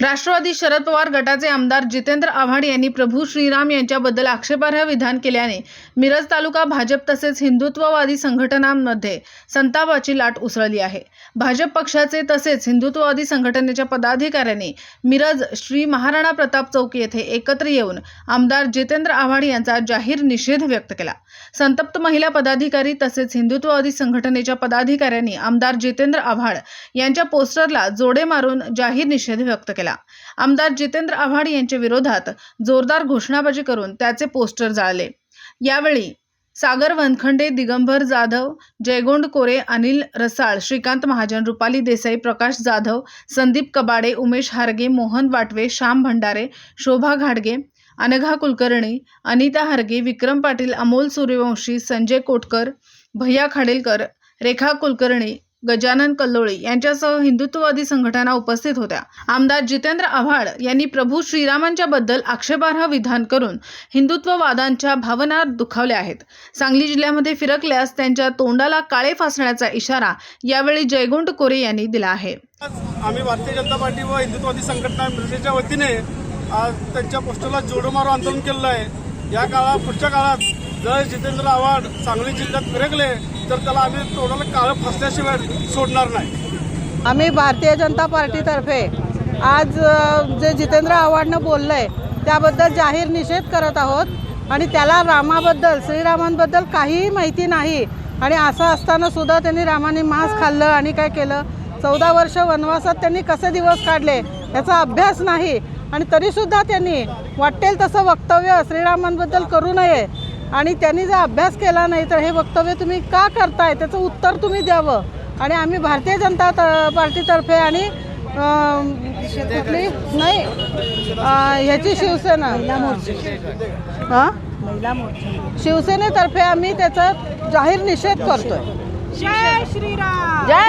राष्ट्रवादी शरद पवार गटाचे आमदार जितेंद्र आव्हाड यांनी प्रभू श्रीराम यांच्याबद्दल आक्षेपार्ह विधान केल्याने मिरज तालुका भाजप तसेच हिंदुत्ववादी संघटनांमध्ये संतापाची लाट उसळली आहे. भाजप पक्षाचे तसेच हिंदुत्ववादी संघटनेच्या पदाधिकाऱ्यांनी मिरज श्री महाराणा प्रताप चौक येथे एकत्र येऊन आमदार जितेंद्र आव्हाड यांचा जाहीर निषेध व्यक्त केला. संतप्त महिला पदाधिकारी तसेच हिंदुत्ववादी संघटनेच्या पदाधिकाऱ्यांनी आमदार जितेंद्र आव्हाड यांच्या पोस्टरला जोडे मारून जाहीर निषेध व्यक्त केला. आमदार जितेंद्र आव्हाड यांच्या विरोधात जोरदार घोषणाबाजी करून त्याचे पोस्टर जाळले. यावेळी सागर वनखंडे दिगंबर जाधव जयगोंड कोरे अनिल रसाळ श्रीकांत महाजन रुपाली देसाई प्रकाश जाधव संदीप कबाडे उमेश हारगे मोहन वाटवे श्याम भंडारे शोभा घाडगे अनघा कुलकर्णी अनिता हारगे विक्रम पाटील अमोल सूर्यवंशी संजय कोटकर भैया खाडेलकर रेखा कुलकर्णी गजानन कल्लोळी यांच्यासह हिंदुत्ववादी संघटना उपस्थित होत्या. आमदार जितेंद्र आव्हाड यांनी प्रभू श्रीरामांच्या बद्दल आक्षेपार्ह विधान करून हिंदुत्ववादांच्या भावना दुखावल्या आहेत. सांगली जिल्ह्यामध्ये फिरकल्यास त्यांच्या तोंडाला काळे फासण्याचा इशारा यावेळी जयगुंड कोरे यांनी दिला आहे. आम्ही भारतीय जनता पार्टी व हिंदुत्ववादी संघटना मिरजेच्या वतीने आज त्यांच्या पोस्टरला जोडो मारो आंदोलन केलेलं आहे. या काळात पुढच्या काळात जर जितेंद्र आव्हाड सांगली जिल्ह्यात फिरकले तर त्याला आम्ही तोडाला काळं फसल्याशिवाय सोडणार नाही. आम्ही भारतीय जनता पार्टीतर्फे आज अ, जे जितेंद्र आव्हाडनं बोललं आहे त्याबद्दल जाहीर निषेध करत आहोत. आणि त्याला रामाबद्दल श्रीरामांबद्दल काहीही माहिती नाही. आणि असं असताना सुद्धा त्यांनी रामाने मांस खाल्लं आणि काय केलं? चौदा वर्ष वनवासात त्यांनी कसे दिवस काढले याचा अभ्यास नाही. आणि तरीसुद्धा त्यांनी वाटेल तसं वक्तव्य श्रीरामांबद्दल करू नये. आणि त्यांनी जर अभ्यास केला नाही तर हे वक्तव्य तुम्ही का करताय? त्याचं उत्तर तुम्ही द्यावं. आणि आम्ही भारतीय जनता पार्टीतर्फे आणि कुठली? नाही. ह्याची शिवसेना. हां? शिवसेनेतर्फे आम्ही त्याचा जाहीर निषेध करतोय. जय श्रीराम! जय